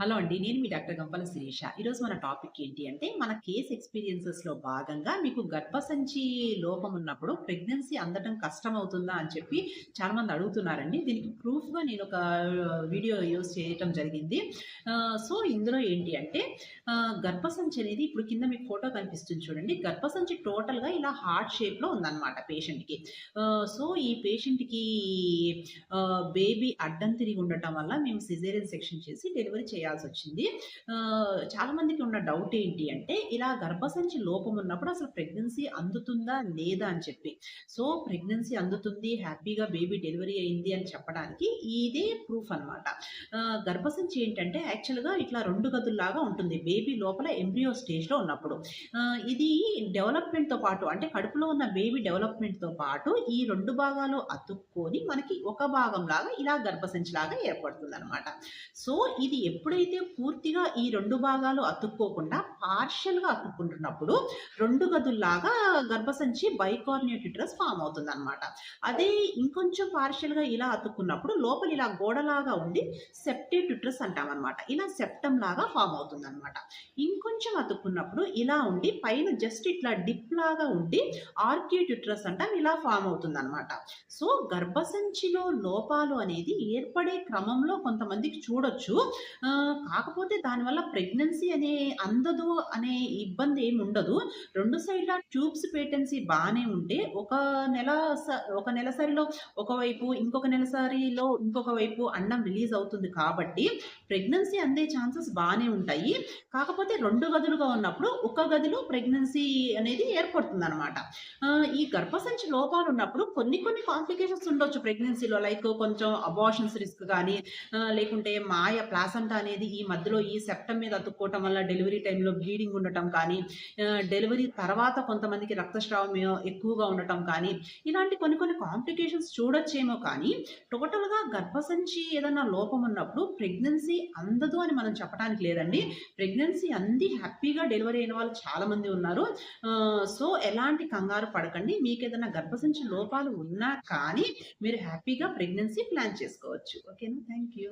Hello అండి. నేను మీ doctor గంపల శిరీష. ఈరోజు మన టాపిక్ ఏంటి అంటే, మన కేస్ ఎక్స్‌పీరియన్సెస్‌లో భాగంగా మీకు గర్భసంచి లోపం ఉన్నప్పుడు ప్రెగ్నెన్సీ అందటం కష్టమవుతుందా అని చెప్పి చాలామంది అడుగుతున్నారండి. దీనికి ప్రూఫ్‌గా నేను ఒక వీడియో యూజ్ చేయటం జరిగింది. సో, ఇందులో ఏంటి అంటే గర్భసంచి అనేది ఇప్పుడు కింద మీకు ఫోటో కనిపిస్తుంది చూడండి. గర్భసంచి టోటల్‌గా ఇలా హార్ట్ షేప్‌లో ఉందన్నమాట పేషెంట్‌కి. సో, ఈ పేషెంట్‌కి బేబీ అడ్డం తిరిగి ఉండటం వల్ల మేము సిజేరియన్ సెక్షన్ చేసి డెలివరీ చేయాల్సి వచ్చింది చాలామందికి ఉన్న డౌట్ ఏంటి అంటే, ఇలా గర్భసంచి లోపం ఉన్నప్పుడు అసలు ప్రెగ్నెన్సీ అందుతుందా? లేదా? అని చెప్పి. సో, ప్రెగ్నెన్సీ అందుతుంది. హ్యాపీగా బేబీ డెలివరీ అయింది అని చెప్పడానికి ఇదే ప్రూఫ్ అనమాట. గర్భసంచి ఏంటంటే యాక్చువల్‌గా ఇట్లా రెండు గదుల్లాగా ఉంటుంది. బేబీ లోపల ఎంబ్రియో స్టేజ్‌లో ఉన్నప్పుడు. ఇది డెవలప్‌మెంట్‌తో పాటు అంటే కడుపులో ఉన్న బేబీ డెవలప్‌మెంట్‌తో పాటు ఈ రెండు భాగాలు అతుక్కొని మనకి ఒక భాగంలాగా ఇలా గర్భసంచి లాగా ఏర్పడుతుందనమాట. సో, ఇది ఎప్పుడైతే పూర్తిగా ఈ రెండు భాగాలు అతుక్కోకుండా పార్షియల్‌గా అతుక్కుంటున్నప్పుడు రెండు గదుల్లాగా గర్భసంచి బైకార్నియేట్ యుటరస్ అవుతుంది అనమాట అదే ఇంకొంచెం పార్షియల్‌గా ఇలా అతుక్కున్నప్పుడు లోపల ఇలా గోడలాగా ఉండి సెప్టేట్ యుటరస్ అంటామనమాట. ఇలా సెప్టమ్ లాగా ఫామ్ అవుతుంది అనమాట ఇంకొంచెం అతుక్కున్నప్పుడు ఇలా ఉండి పైన జస్ట్ ఇట్లా డిప్ లాగా ఉండి ఆర్కియేట్ యుటరస్ అంటాం. ఇలా ఫామ్ అవుతుంది అనమాట సో, గర్భసంచిలో లోపాలు అనేది ఏర్పడే క్రమంలో కొంతమందికి చూడొచ్చు. కాకపోతే దానివల్ల ప్రెగ్నెన్సీ అనే అందదు అనే ఇబ్బంది ఏమి ఉండదు. రెండు సైడ్ల ట్యూబ్స్ పేటెన్సీ బాగానే ఉంటే ఒక నెల స ఒక నెలసరిలో ఒకవైపు, ఇంకొక నెలసరిలో ఇంకొక వైపు అన్నం రిలీజ్ అవుతుంది కాబట్టి ప్రెగ్నెన్సీ అందే ఛాన్సెస్ బాగానే ఉంటాయి. కాకపోతే రెండు గదులుగా ఉన్నప్పుడు ఒక గదిలో ప్రెగ్నెన్సీ అనేది ఏర్పడుతుంది అనమాట ఈ గర్భసంచి లోపాలు ఉన్నప్పుడు కొన్ని కొన్ని కాంప్లికేషన్స్ ఉండొచ్చు ప్రెగ్నెన్సీలో. లైక్ కొంచెం అబార్షన్స్ రిస్క్ కానీ లేకుంటే మాయ ప్లాసెంటా అనేది ఈ మధ్యలో ఈ సెప్టం మీద అతుక్కోవటం వల్ల డెలివరీ టైంలో బ్లీడింగ్ ఉండటం కానీ, డెలివరీ తర్వాత కొంతమందికి రక్తస్రావం ఎక్కువగా ఉండటం కానీ, ఇలాంటి కొన్ని కొన్ని కాంప్లికేషన్స్ చూడొచ్చేమో కానీ టోటల్‌గా గర్భసంచి ఏదన్నా లోపం ఉన్నప్పుడు ప్రెగ్నెన్సీ అందదు అని మనం చెప్పడానికి లేదండి. ప్రెగ్నెన్సీ అంది హ్యాపీగా డెలివరీ అయిన వాళ్ళు చాలామంది ఉన్నారు. సో, ఎలాంటి కంగారు పడకండి. మీకు ఏదైనా గర్భసంచి లోపాలు ఉన్నా కానీ మీరు హ్యాపీగా ప్రెగ్నెన్సీ ప్లాన్ చేసుకోవచ్చు. ఓకేనా? Thank you.